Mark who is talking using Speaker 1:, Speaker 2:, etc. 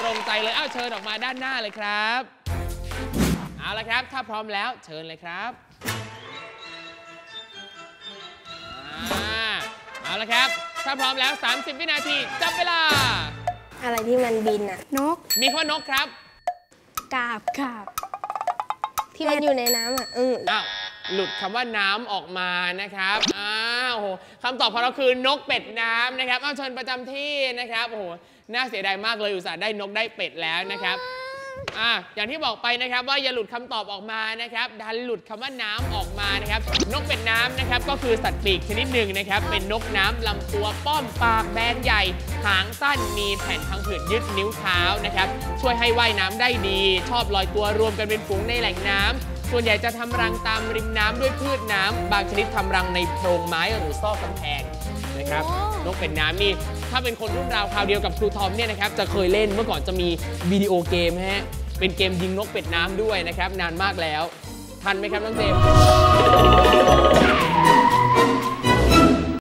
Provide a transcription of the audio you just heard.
Speaker 1: ตรงใจเลย เอ้าเชิญออกมาด้านหน้าเลยครับ เอาละครับ ถ้าพร้อมแล้วเชิญเลยครับอ่าเอาละครับ ถ้าพร้อมแล้ว 30 วินาที จับเวลา
Speaker 2: อะไรที่มันบินอะ
Speaker 3: นก
Speaker 1: มีข้อนกครับ
Speaker 3: กาบกาบ
Speaker 2: ที่มันอยู่ในน้ำอะเออ
Speaker 1: อ้าวหลุดคำว่าน้ำออกมานะครับ อ้าวโหคำตอบของเราคือนกเป็ดน้ำนะครับ เอาเชิญประจำที่นะครับ โอ้โห น่าเสียดายมากเลยอุตส่าห์ได้นกได้เป็ดแล้วนะครับอ่าอย่างที่บอกไปนะครับว่าอย่าหลุดคำตอบออกมานะครับดันหลุดคำว่าน้ำออกมานะครับ นกเป็ดน้ำนะครับก็คือสัตว์ปีกชนิดหนึ่งนะครับ เป็นนกน้ำลำตัวป้อมปากแบนใหญ่ หางสั้นมีแผ่นพังผืดยึดนิ้วเท้านะครับ ช่วยให้ว่ายน้ำได้ดี ชอบลอยตัวรวมกันเป็นฝูงในแหล่งน้ำส่วนใหญ่จะทำรังตามริมน้ำด้วยพืชน้ำบางชนิดทำรังในโพรงไม้หรือซอกกำแพง นะครับนกเป็ดน้ำนี่ถ้าเป็นคนรุ่นราวคราวเดียวกับครูทอมเนี่ยนะครับจะเคยเล่นเมื่อก่อนจะมีวิดีโอเกมฮะเป็นเกมยิงนกเป็ดน้ำด้วยนะครับ นานมากแล้ว ทันไหมครับน้องเจมส์